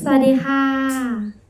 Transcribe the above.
สวัสดีค่ะ